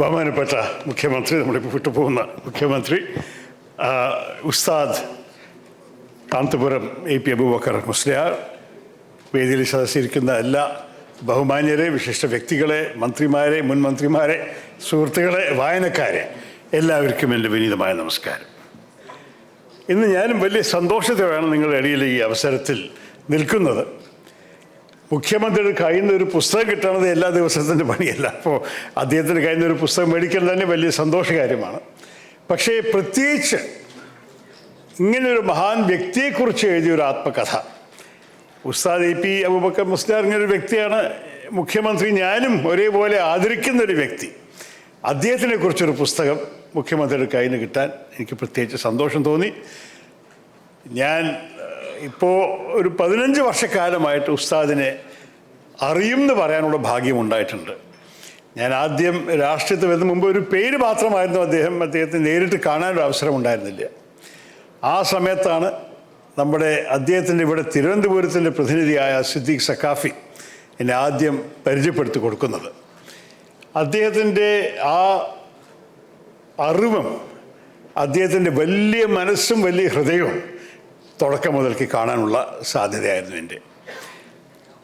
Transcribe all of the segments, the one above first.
ബഹുമാനപ്പെട്ട മുഖ്യമന്ത്രി നമ്മളിപ്പോൾ വിട്ടുപോകുന്ന മുഖ്യമന്ത്രി ഉസ്താദ് കാന്തപുരം എ പി അബൂബക്കർ മുസ്ലിയാർ വേദിയിൽ സദസ്സിരിക്കുന്ന എല്ലാ ബഹുമാന്യരെ വിശിഷ്ട വ്യക്തികളെ മന്ത്രിമാരെ മുൻ മന്ത്രിമാരെ സുഹൃത്തുക്കളെ വായനക്കാരെ എല്ലാവർക്കും എന്റെ വിനീതമായ നമസ്കാരം. ഇന്ന് ഞാനും വലിയ സന്തോഷത്തോടെയാണ് നിങ്ങളുടെ ഇടയിൽ ഈ അവസരത്തിൽ നിൽക്കുന്നത്. മുഖ്യമന്ത്രിയുടെ കയ്യിൽ നിന്ന് ഒരു പുസ്തകം കിട്ടണത് എല്ലാ ദിവസത്തിന്റെ പണിയല്ല. അപ്പോൾ അദ്ദേഹത്തിന്റെ കയ്യിൽ നിന്ന് ഒരു പുസ്തകം മേടിക്കൽ തന്നെ വലിയ സന്തോഷകാര്യമാണ്. പക്ഷേ പ്രത്യേകിച്ച് ഇങ്ങനൊരു മഹാൻ വ്യക്തിയെക്കുറിച്ച് എഴുതിയ ഒരു ആത്മകഥ. ഉസ്താദ് എ പി അബൂബക്കർ മുസ്ലിയാർ ഇങ്ങനൊരു വ്യക്തിയാണ്. മുഖ്യമന്ത്രി ഞാനും ഒരേപോലെ ആദരിക്കുന്ന ഒരു വ്യക്തി. അദ്ദേഹത്തിനെ കുറിച്ചൊരു പുസ്തകം മുഖ്യമന്ത്രിയുടെ കയ്യിൽ നിന്ന് കിട്ടാൻ എനിക്ക് പ്രത്യേകിച്ച് സന്തോഷം തോന്നി. ഞാൻ ഇപ്പോൾ ഒരു പതിനഞ്ച് വർഷക്കാലമായിട്ട് ഉസ്താദിനെ അറിയും എന്ന് പറയാനുള്ള ഭാഗ്യമുണ്ടായിട്ടുണ്ട്. ഞാൻ ആദ്യം രാഷ്ട്രീയത്തിൽ വരുന്ന മുമ്പ് ഒരു പേര് മാത്രമായിരുന്നു അദ്ദേഹം അദ്ദേഹത്തെ നേരിട്ട് കാണാനൊരു അവസരം ഉണ്ടായിരുന്നില്ല. ആ സമയത്താണ് നമ്മുടെ അദ്ദേഹത്തിന്റെ ഇവിടെ തിരുവനന്തപുരത്തിന്റെ പ്രതിനിധിയായ സിദ്ദീഖ് സക്കാഫി എന്നെ ആദ്യം പരിചയപ്പെടുത്തി കൊടുക്കുന്നത്. അദ്ദേഹത്തിന്റെ ആ അറിവും അദ്ദേഹത്തിന്റെ വലിയ മനസ്സും വലിയ ഹൃദയവും തുടക്കം മുതൽക്ക് കാണാനുള്ള സാധ്യതയായിരുന്നു എന്റെ.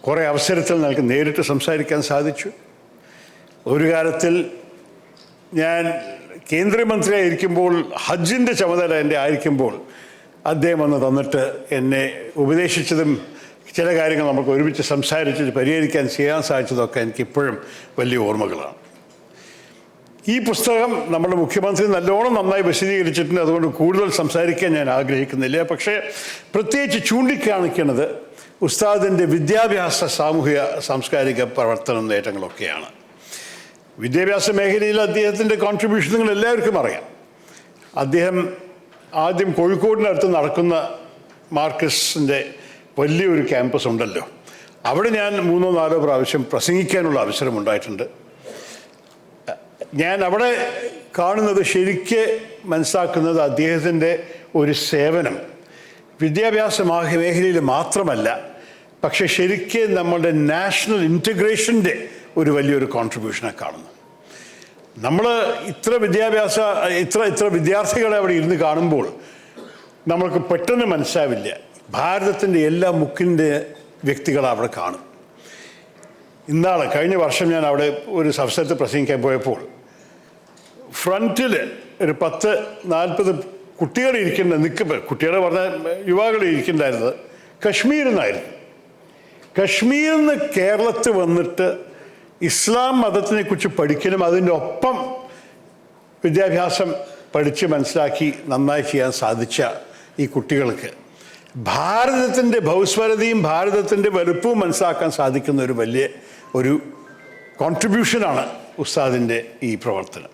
കുറേ അവസരത്തിൽ നമുക്ക് നേരിട്ട് സംസാരിക്കാൻ സാധിച്ചു. ഒരു കാലത്തിൽ ഞാൻ കേന്ദ്രമന്ത്രിയായിരിക്കുമ്പോൾ ഹജ്ജിന്റെ ചുമതല എന്റെ ആയിരിക്കുമ്പോൾ അദ്ദേഹം വന്ന് തന്നിട്ട് എന്നെ ഉപദേശിച്ചതും ചില കാര്യങ്ങൾ നമുക്ക് ഒരുമിച്ച് സംസാരിച്ചിട്ട് പരിഹരിക്കാൻ ചെയ്യാൻ സാധിച്ചതൊക്കെ എനിക്കിപ്പോഴും വലിയ ഓർമ്മകളാണ്. ഈ പുസ്തകം നമ്മുടെ മുഖ്യമന്ത്രി നല്ലോണം നന്നായി വിശദീകരിച്ചിട്ടുണ്ട്. അതുകൊണ്ട് കൂടുതൽ സംസാരിക്കാൻ ഞാൻ ആഗ്രഹിക്കുന്നില്ല. പക്ഷേ പ്രത്യേകിച്ച് ചൂണ്ടിക്കാണിക്കുന്നത് ഉസ്താദിന്റെ വിദ്യാഭ്യാസ സാമൂഹിക സാംസ്കാരിക പ്രവർത്തന നേട്ടങ്ങളൊക്കെയാണ്. വിദ്യാഭ്യാസ മേഖലയിൽ അദ്ദേഹത്തിന്റെ കോൺട്രിബ്യൂഷൻ നിങ്ങൾ എല്ലാവർക്കും അറിയാം. അദ്ദേഹം ആദ്യം കോഴിക്കോടിനടുത്ത് നടക്കുന്ന മാർക്കസിന്റെ വലിയൊരു ക്യാമ്പസ് ഉണ്ടല്ലോ. അവിടെ ഞാൻ മൂന്നോ നാലോ പ്രാവശ്യം പ്രസംഗിക്കാനുള്ള അവസരം ഉണ്ടായിട്ടുണ്ട്. ഞാൻ അവിടെ കാണുന്നത് ശരിക്ക് മനസ്സിലാക്കുന്നത് അദ്ദേഹത്തിന്റെ ഒരു സേവനം. വിദ്യാഭ്യാസ മേഖലയിൽ മാത്രമല്ല പക്ഷെ ശരിക്ക് നമ്മളുടെ നാഷണൽ ഇന്റഗ്രേഷന്റെ ഒരു വലിയൊരു കോൺട്രിബ്യൂഷനെ കാണുന്നു. നമ്മൾ ഇത്ര വിദ്യാഭ്യാസ ഇത്ര ഇത്ര വിദ്യാർത്ഥികളെ അവിടെ ഇരുന്ന് കാണുമ്പോൾ നമ്മൾക്ക് പെട്ടെന്ന് മനസ്സിലാവില്ല. ഭാരതത്തിന്റെ എല്ലാ മുക്കിന്റെ വ്യക്തികളെ അവിടെ കാണും. ഇന്നാൾ കഴിഞ്ഞ വർഷം ഞാൻ അവിടെ ഒരു അവസരത്തിൽ പ്രസംഗിക്കാൻ പോയപ്പോൾ ഫ്രണ്ടിൽ ഒരു പത്ത് നാൽപ്പത് കുട്ടികൾ ഇരിക്കുന്ന നിൽക്കുമ്പോൾ കുട്ടികളെ പറഞ്ഞ യുവാക്കൾ ഇരിക്കുന്നുണ്ടായിരുന്നത് കശ്മീരിൽ നിന്നായിരുന്നു. കശ്മീരിൽ നിന്ന് കേരളത്തിൽ വന്നിട്ട് ഇസ്ലാം മതത്തിനെ കുറിച്ച് പഠിക്കലും അതിന്റെ ഒപ്പം വിദ്യാഭ്യാസം പഠിച്ച് മനസ്സിലാക്കി നന്നായി ചെയ്യാൻ സാധിച്ച ഈ കുട്ടികൾക്ക് ഭാരതത്തിന്റെ ഭൗസ്വരതയും ഭാരതത്തിന്റെ വലുപ്പവും മനസ്സിലാക്കാൻ സാധിക്കുന്ന ഒരു വലിയ ഒരു കോൺട്രിബ്യൂഷനാണ് ഉസ്താദിന്റെ ഈ പ്രവർത്തനം.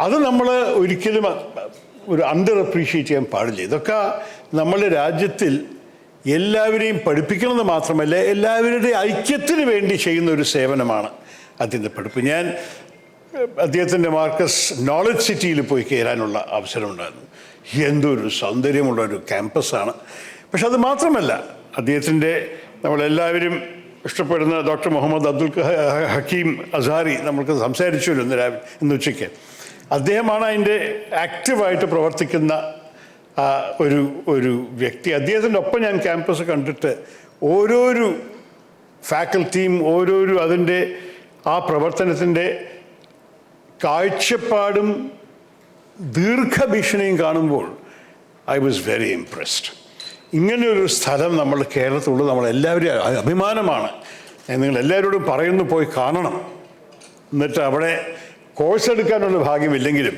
അത് നമ്മൾ ഒരിക്കലും ഒരു അണ്ടർ അപ്രീഷിയേറ്റ് ചെയ്യാൻ പാടില്ല. ഇതൊക്കെ നമ്മുടെ രാജ്യത്തിൽ എല്ലാവരെയും പഠിപ്പിക്കണമെന്ന് മാത്രമല്ല എല്ലാവരുടെ ഐക്യത്തിന് വേണ്ടി ചെയ്യുന്ന ഒരു സേവനമാണ് അദ്ദേഹത്തിന്റെ പഠിപ്പ്. ഞാൻ അദ്ദേഹത്തിന്റെ മാർക്കസ് നോളജ് സിറ്റിയിൽ പോയി കയറാനുള്ള അവസരമുണ്ടായിരുന്നു. എന്തൊരു സൗന്ദര്യമുള്ള ഒരു ക്യാമ്പസാണ്. പക്ഷെ അത് മാത്രമല്ല അദ്ദേഹത്തിന്റെ നമ്മളെല്ലാവരും ഇഷ്ടപ്പെടുന്ന ഡോക്ടർ മുഹമ്മദ് അബ്ദുൽ ഹക്കീം അസാരി നമ്മൾക്ക് സംസാരിച്ചു ഇന്ന് രാവിലെ ഇന്ന് ഉച്ചയ്ക്ക്. അദ്ദേഹമാണ് അതിന്റെ ആക്റ്റീവായിട്ട് പ്രവർത്തിക്കുന്ന ഒരു ഒരു വ്യക്തി. അദ്ദേഹത്തിന്റെ ഒപ്പം ഞാൻ ക്യാമ്പസ് കണ്ടിട്ട് ഓരോരു ഫാക്കൽറ്റിയും ഓരോരു അതിന്റെ ആ പ്രവർത്തനത്തിന്റെ കാഴ്ചപ്പാടും ദീർഘഭീഷണിയും കാണുമ്പോൾ ഐ വാസ് വെരി ഇംപ്രസ്ഡ്. ഇങ്ങനെയൊരു സ്ഥലം നമ്മൾ കേരളത്തിലുള്ളത് നമ്മളെല്ലാവരും അഭിമാനമാണ്. നിങ്ങൾ എല്ലാവരോടും പറയുന്നു പോയി കാണണം. എന്നിട്ട് അവിടെ കോഴ്സ് എടുക്കാനുള്ള ഭാഗ്യമില്ലെങ്കിലും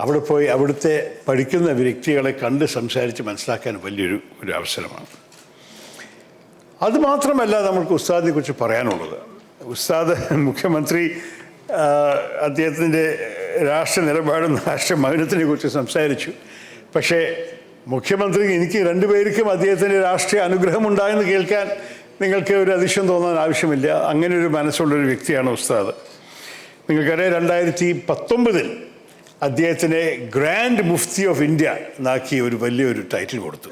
അവിടെ പോയി അവിടുത്തെ പഠിക്കുന്ന വ്യക്തികളെ കണ്ട് സംസാരിച്ച് മനസ്സിലാക്കാൻ വലിയൊരു ഒരു അവസരമാണ് അതുമാത്രമല്ല നമുക്ക് ഉസ്താദിനെ കുറിച്ച് പറയാനുള്ളത്. ഉസ്താദ് മുഖ്യമന്ത്രി അദ്ദേഹത്തിന്റെ രാഷ്ട്ര നിലപാടും രാഷ്ട്ര മൗനത്തിനെ കുറിച്ച് സംസാരിച്ചു. പക്ഷേ മുഖ്യമന്ത്രി എനിക്ക് രണ്ടുപേർക്കും അദ്ദേഹത്തിന്റെ രാഷ്ട്രീയ അനുഗ്രഹം ഉണ്ടായെന്ന് കേൾക്കാൻ നിങ്ങൾക്ക് ഒരു അതിശയം തോന്നാൻ ആവശ്യമില്ല. അങ്ങനെ ഒരു മനസ്സുള്ളൊരു വ്യക്തിയാണ് ഉസ്താദ്. നിങ്ങൾക്കറിയാം രണ്ടായിരത്തി പത്തൊമ്പതിൽ അദ്ദേഹത്തിന് ഗ്രാൻഡ് മുഫ്തി ഓഫ് ഇന്ത്യ എന്നാക്കി ഒരു വലിയൊരു ടൈറ്റിൽ കൊടുത്തു.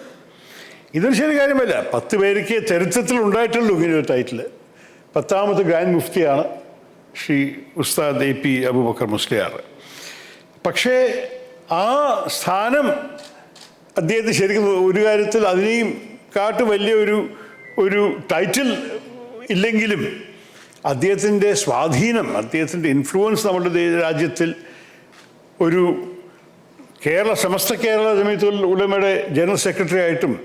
ഇതൊരു ശരി കാര്യമല്ല. പത്ത് പേർക്ക് ചരിത്രത്തിൽ ഉണ്ടായിട്ടുള്ളൂ ഒരു ടൈറ്റിൽ പത്താമത്തെ ഗ്രാൻഡ് മുഫ്തിയാണ് ശ്രീ ഉസ്താദ് എ പി അബുബക്കർ മുസ്ലിയാർ. പക്ഷേ ആ സ്ഥാനം അദ്ദേഹത്തിന് ശരിക്കും ഒരു കാര്യത്തിൽ അതിനെയും കാട്ട് വലിയ ഒരു ഒരു ടൈറ്റിൽ ഇല്ലെങ്കിലും അദ്ദേഹത്തിന്റെ സ്വാധീനം അദ്ദേഹത്തിന്റെ ഇൻഫ്ലുവൻസ് നമ്മുടെ രാജ്യത്തിൽ ഒരു കേരള സമസ്ത കേരള ജമീത്തുൽ ഉലമയുടെ ജനറൽ സെക്രട്ടറി ആയിട്ടും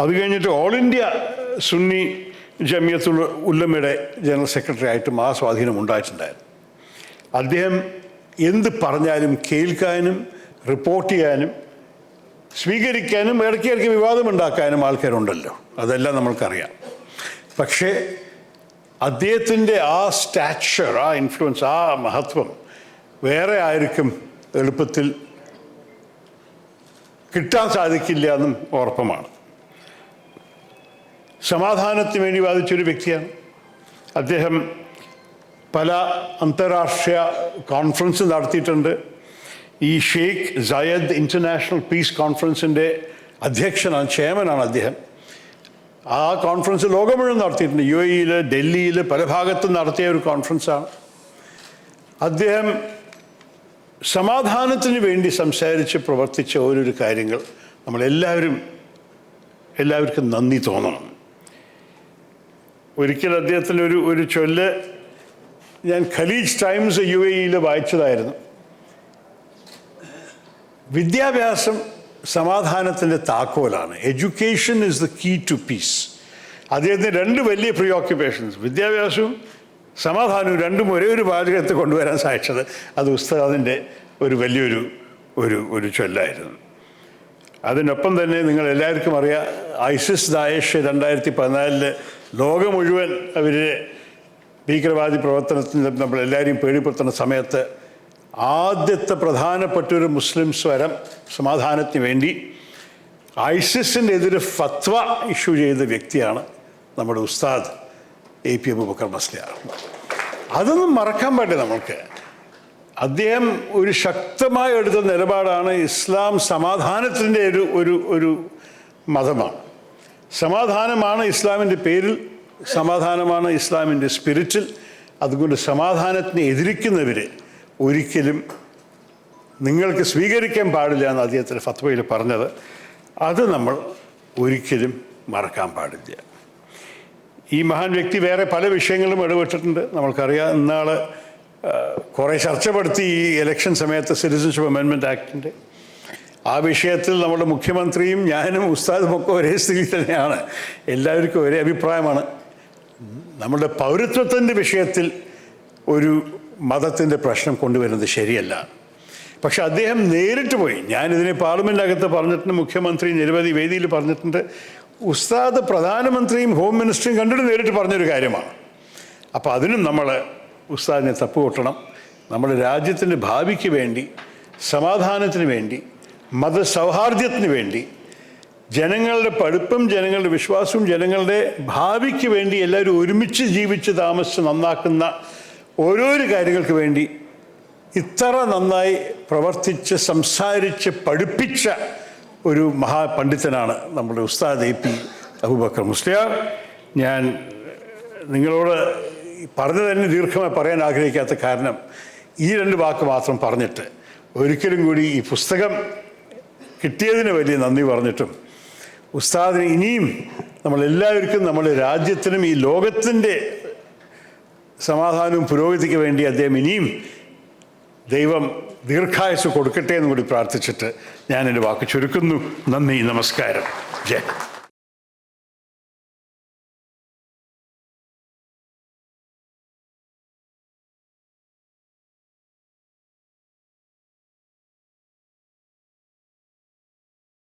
അത് കഴിഞ്ഞിട്ട് ഓൾ ഇന്ത്യ സുന്നി ജമിയത്തുൽ ഉല്ലമയുടെ ജനറൽ സെക്രട്ടറി ആയിട്ടും ആ സ്വാധീനം ഉണ്ടായിട്ടുണ്ടായിരുന്നു. അദ്ദേഹം എന്ത് പറഞ്ഞാലും കേൾക്കാനും റിപ്പോർട്ട് ചെയ്യാനും സ്വീകരിക്കാനും ഇടയ്ക്ക് ഇടയ്ക്ക് വിവാദമുണ്ടാക്കാനും ആൾക്കാരുണ്ടല്ലോ. അതെല്ലാം നമ്മൾക്കറിയാം. പക്ഷേ അദ്ദേഹത്തിന്റെ ആ സ്റ്റാച്ചർ ആ ഇൻഫ്ലുവൻസ് ആ മഹത്വം വേറെ ആർക്കും എളുപ്പത്തിൽ കിട്ടാൻ സാധിക്കില്ല എന്നും ഉറപ്പമാണ്. സമാധാനത്തിന് വേണ്ടി വാദിച്ചൊരു വ്യക്തിയാണ്. അദ്ദേഹം പല അന്താരാഷ്ട്ര കോൺഫറൻസ് നടത്തിയിട്ടുണ്ട്. ഈ ഷെയ്ഖ് സയദ് ഇന്റർനാഷണൽ പീസ് കോൺഫറൻസിന്റെ അധ്യക്ഷനാണ് ചെയർമാനാണ് അദ്ദേഹം. ആ കോൺഫറൻസ് ലോകം മുഴുവൻ നടത്തിയിട്ടുണ്ട്. യു എയിൽ ഡൽഹിയിൽ പല ഭാഗത്തും നടത്തിയ ഒരു കോൺഫറൻസാണ് അദ്ദേഹം സമാധാനത്തിന് വേണ്ടി സംസാരിച്ച് പ്രവർത്തിച്ച ഓരോരു കാര്യങ്ങൾ നമ്മളെല്ലാവരും എല്ലാവർക്കും നന്ദി തോന്നണം. ഒരിക്കൽ അദ്ദേഹത്തിന്റെ ഒരു ഒരു ചൊല്ല് ഞാൻ ഖലീജ് ടൈംസ് യു എ ഇയിൽ വായിച്ചതായിരുന്നു. വിദ്യാഭ്യാസം സമാധാനത്തിന്റെ താക്കോലാണ്. Education is the key to peace അദ്ദേഹത്തിന് രണ്ട് വലിയ പ്രീ ഓക്യുപ്പേഷൻസ് വിദ്യാഭ്യാസവും സമാധാനവും രണ്ടും ഒരേ ഒരു പാചകത്തിൽ കൊണ്ടുവരാൻ സാധിച്ചത് അത് ഉസ്താദിന്റെ ഒരു വലിയൊരു ഒരു ഒരു ചൊല്ലായിരുന്നു. അതിനൊപ്പം തന്നെ നിങ്ങൾ എല്ലാവർക്കും അറിയാം ഐസിസ് ദായേഷ് രണ്ടായിരത്തി പതിനാലിൽ ലോകം മുഴുവൻ അവരെ ഭീകരവാദി പ്രവർത്തനത്തിൽ നമ്മൾ എല്ലാവരെയും പേടിപ്പെടുത്തുന്ന സമയത്ത് ആദ്യത്തെ പ്രധാനപ്പെട്ട ഒരു മുസ്ലിം സ്വരം സമാധാനത്തിന് വേണ്ടി ഐസിസിന്റെ എതിരെ ഫത്വ ഇഷ്യൂ ചെയ്ത വ്യക്തിയാണ് നമ്മുടെ ഉസ്താദ് എ പി അബൂബക്കർ മസ്ലിയാർ. അതൊന്നും മറക്കാൻ പാടില്ല നമുക്ക്. അദ്ദേഹം ഒരു ശക്തമായ എടുത്ത നിലപാടാണ് ഇസ്ലാം സമാധാനത്തിന്റെ ഒരു ഒരു ഒരു മതമാണ്. സമാധാനമാണ് ഇസ്ലാമിന്റെ പേരിൽ സമാധാനമാണ് ഇസ്ലാമിന്റെ സ്പിരിറ്റിൽ അതുകൊണ്ട് സമാധാനത്തിനെ എതിരിക്കുന്നവർ ഒരിക്കലും നിങ്ങൾക്ക് സ്വീകരിക്കാൻ പാടില്ല എന്ന് അദ്ദേഹത്തിന്റെ ഫത്വയിൽ പറഞ്ഞത്. അത് നമ്മൾ ഒരിക്കലും മറക്കാൻ പാടില്ല. ഈ മഹാൻ വ്യക്തി വേറെ പല വിഷയങ്ങളും ഇടപെട്ടിട്ടുണ്ട്. നമ്മൾക്കറിയാം ഇന്നാൾ കുറേ ചർച്ചപ്പെടുത്തി ഈ ഇലക്ഷൻ സമയത്ത് സിറ്റിസൺഷിപ്പ് അമെൻമെന്റ് ആക്ടിന്റെ ആ വിഷയത്തിൽ നമ്മുടെ മുഖ്യമന്ത്രിയും ഞാനും ഉസ്താദും ഒക്കെ ഒരേ സ്ഥിതി തന്നെയാണ്. എല്ലാവർക്കും ഒരേ അഭിപ്രായമാണ്. നമ്മുടെ പൗരത്വത്തിന്റെ വിഷയത്തിൽ ഒരു മതത്തിന്റെ പ്രശ്നം കൊണ്ടുവരുന്നത് ശരിയല്ല. പക്ഷെ അദ്ദേഹം നേരിട്ട് പോയി. ഞാനിതിനെ പാർലമെന്റിനകത്ത് പറഞ്ഞിട്ടുണ്ട് മുഖ്യമന്ത്രി നിരവധി വേദിയിൽ പറഞ്ഞിട്ടുണ്ട്. ഉസ്താദ് പ്രധാനമന്ത്രിയും ഹോം മിനിസ്റ്ററും കണ്ടിട്ട് നേരിട്ട് പറഞ്ഞൊരു കാര്യമാണ്. അപ്പോൾ അതിനും നമ്മൾ ഉസ്താദിനെ തപ്പുകൊട്ടണം നമ്മുടെ രാജ്യത്തിന്റെ ഭാവിക്ക് വേണ്ടി സമാധാനത്തിന് വേണ്ടി മതസൗഹാർദ്ദത്തിന് വേണ്ടി ജനങ്ങളുടെ പഠിപ്പും ജനങ്ങളുടെ വിശ്വാസവും ജനങ്ങളുടെ ഭാവിക്ക് വേണ്ടി എല്ലാവരും ഒരുമിച്ച് ജീവിച്ച് താമസിച്ച് നന്നാക്കുന്ന ഓരോരോ കാര്യങ്ങൾക്ക് വേണ്ടി ഇത്ര നന്നായി പ്രവർത്തിച്ച് സംസാരിച്ച് പഠിപ്പിച്ച ഒരു മഹാപണ്ഡിതനാണ് നമ്മുടെ ഉസ്താദ് എ പി അബൂബക്കർ മുസ്ലിയാർ. ഞാൻ നിങ്ങളോട് പറഞ്ഞു തന്നെ ദീർഘമായി പറയാൻ ആഗ്രഹിക്കാത്ത കാരണം ഈ രണ്ട് വാക്ക് മാത്രം പറഞ്ഞിട്ട് ഒരിക്കലും കൂടി ഈ പുസ്തകം കിട്ടിയതിന് വലിയ നന്ദി പറഞ്ഞിട്ടും ഉസ്താദിന് ഇനിയും നമ്മളെല്ലാവർക്കും നമ്മുടെ രാജ്യത്തിനും ഈ ലോകത്തിന്റെ സമാധാനവും പുരോഗതിക്ക് വേണ്ടി അദ്ദേഹം ഇനിയും ദൈവം ദീർഘായുസ് കൊടുക്കട്ടെ എന്ന് കൂടി പ്രാർത്ഥിച്ചിട്ട് ഞാൻ എന്റെ വാക്ക് ചുരുക്കുന്നു. നന്ദി നമസ്കാരം. ജയ്